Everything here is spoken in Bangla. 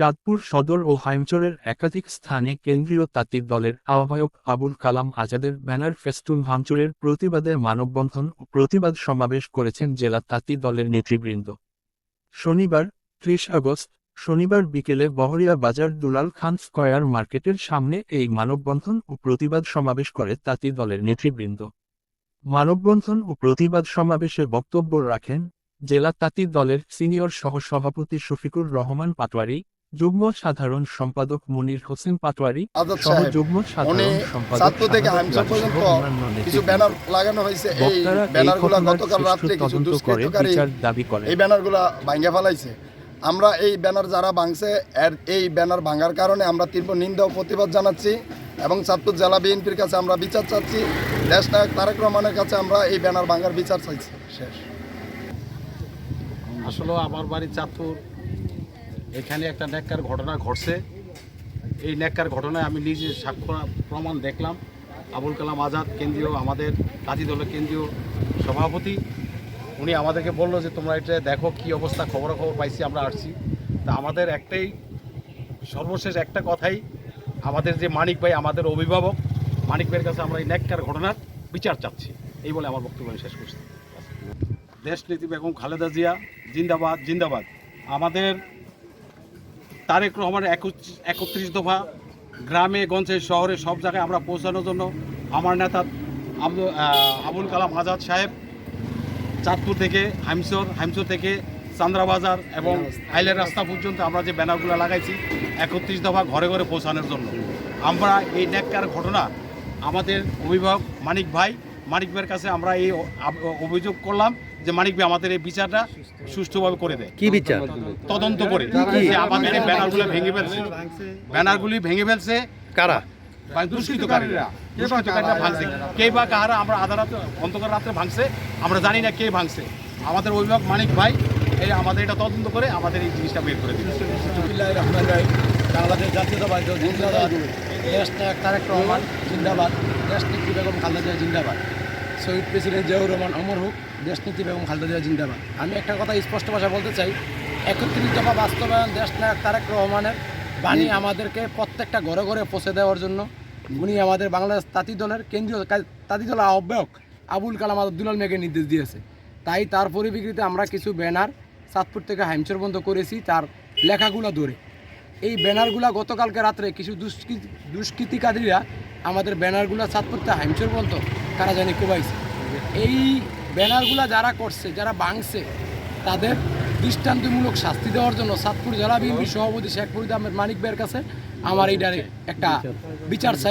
চাঁদপুর সদর ও হাইমচরের একাধিক স্থানে কেন্দ্রীয় তাঁতির দলের আহ্বায়ক আবুল কালাম আজাদের ব্যানার ফেস্টুন ভাঙচুরের প্রতিবাদে মানববন্ধন ও প্রতিবাদ সমাবেশ করেছেন জেলা তাঁতি দলের নেতৃবৃন্দ। শনিবার, ত্রিশ আগস্ট, শনিবার বিকেলে বহরিয়া বাজার দুলাল খান স্কয়ার মার্কেটের সামনে এই মানববন্ধন ও প্রতিবাদ সমাবেশ করে তাঁতি দলের নেতৃবৃন্দ। মানববন্ধন ও প্রতিবাদ সমাবেশে বক্তব্য রাখেন জেলা তাঁতি দলের সিনিয়র সহসভাপতি শফিকুর রহমান পাটোয়ারি যুগ্ম সাধারণ সম্পাদক মুনির হোসেন পাটোয়ারি সহ যুগ্ম সাধারণ সম্পাদক থেকে কিছু ব্যানার লাগানো হয়েছে। এই ব্যানারগুলো গতকাল কিছু দুষ্কৃতকারী দাবি করে এই ব্যানারগুলো ভাঙ্গা ফেলাইছে। আমরা এই ব্যানার যারা ভাঙছে এর এই ব্যানার ভাঙার কারণে আমরা তীব্র নিন্দা ও প্রতিবাদ জানাচ্ছি এবং চাঁদপুর জেলা বিএনপির কাছে আমরা বিচার চাচ্ছি। দেশ নায়ক তারেক রহমানের কাছে আমরা এই ব্যানার ভাঙার বিচার চাইছি। শেষ। আসলে আমার বাড়ি চাঁদপুর এখানে একটা ন্যাক্কার ঘটনা ঘটছে। এই ন্যাক্কার ঘটনায় আমি নিজে সাক্ষ্য প্রমাণ দেখলাম। আবুল কালাম আজাদ কেন্দ্রীয়, আমাদের কাজী দলের কেন্দ্রীয় সভাপতি, উনি আমাদেরকে বলল যে, তোমরা এটা দেখো, কি অবস্থা? খবরাখবর পাইছি, আমরা আসছি। তা আমাদের একটাই, সর্বশেষ একটা কথাই, আমাদের যে মানিক ভাই, আমাদের অভিভাবক, মানিক ভাইয়ের কাছে আমরা এই ন্যাক্কার ঘটনার বিচার চাচ্ছি। এই বলে আমার বক্তব্য আমি শেষ করছি। দেশ নীতি বেগম খালেদা জিয়া, জিন্দাবাদ জিন্দাবাদ। আমাদের তারেক রহমানের একত্রিশ দফা গ্রামে, গঞ্জে, শহরে সব জায়গায় আমরা পৌঁছানোর জন্য আমার নেতা আবুল কালাম আজাদ সাহেব চাঁদপুর থেকে, হাইমসর হাইমসর থেকে, চান্দ্রাবাজার এবং আইলের রাস্তা পর্যন্ত আমরা যে ব্যানারগুলো লাগাইছি, একত্রিশ দফা ঘরে ঘরে পৌঁছানোর জন্য। আমরা এই ন্যাক্কার ঘটনা আমাদের অভিভাবক মানিক ভাই, মানিক ভাইয়ের কাছে আমরা এই অভিযোগ করলাম। যে মানিক ভাই আমাদের এই বিচারটা সুষ্ঠুভাবে করে দেয়। কি বিচার? তদন্ত করে। যে আমাদের এই ব্যানারগুলো ভেঙে ফেলছে। ব্যানারগুলি ভেঙে ফেলছে। কারা? ভাঙছে। কে বা আমরা আধা রাতে অন্ধকার রাত্রে ভাঙছে আমরা জানি না কে ভাঙছে। আমাদের অভিভাবক মানিক ভাই এই আমাদের এটা তদন্ত করে আমাদের এই জিনিসটা বের করে দিচ্ছে বিসমিল্লাহির রহমানির রহিম। বাংলাদেশ জাতীয়তাবাদী জিন্দাবাদ। দেশ নায়ক তারেক রহমান জিন্দাবাদ। দেশ নীতি বেগম খালেদা জিন্দাবাদ। শহীদ প্রেসিডেন্ট জিয়াউর রহমান অমর হোক দেশ নীতি বেগম খালেদা জিয়া জিন্দাবাদ। আমি একটা কথা স্পষ্ট ভাষায় বলতে চাই একত্রিশ দফা বাস্তবায়ন দেশ নায়ক তারেক রহমানের বাণী আমাদেরকে প্রত্যেকটা ঘরে ঘরে পৌঁছে দেওয়ার জন্য উনি আমাদের বাংলাদেশ তাঁতি দলের কেন্দ্রীয় তাঁতি দলের আহ্বায়ক আবুল কালাম আব্দুল্লাল মেঘে নির্দেশ দিয়েছে। তাই তার পরিপ্রেক্ষিতে আমরা কিছু ব্যানার চাঁদপুর থেকে হাইমচর বন্ধ করেছি তার লেখাগুলো ধরে। এই ব্যানারগুলা গতকালকে রাত্রে কিছু দুষ্কৃতি দুষ্কৃতিকারীরা আমাদের ব্যানারগুলো চাঁদপুর থেকে হাইমচর বন্ধ তারা জানি কোবাইছে এই ব্যানারগুলো যারা করছে, যারা বাংছে, তাদের দৃষ্টান্তমূলক শাস্তি দেওয়ার জন্য সাতপুর জেলা বিএনপি সভাপতি শেখ ফরিদ আহমেদ মানিক ভাইয়ের কাছে আমার এইটারে একটা বিচার চাই।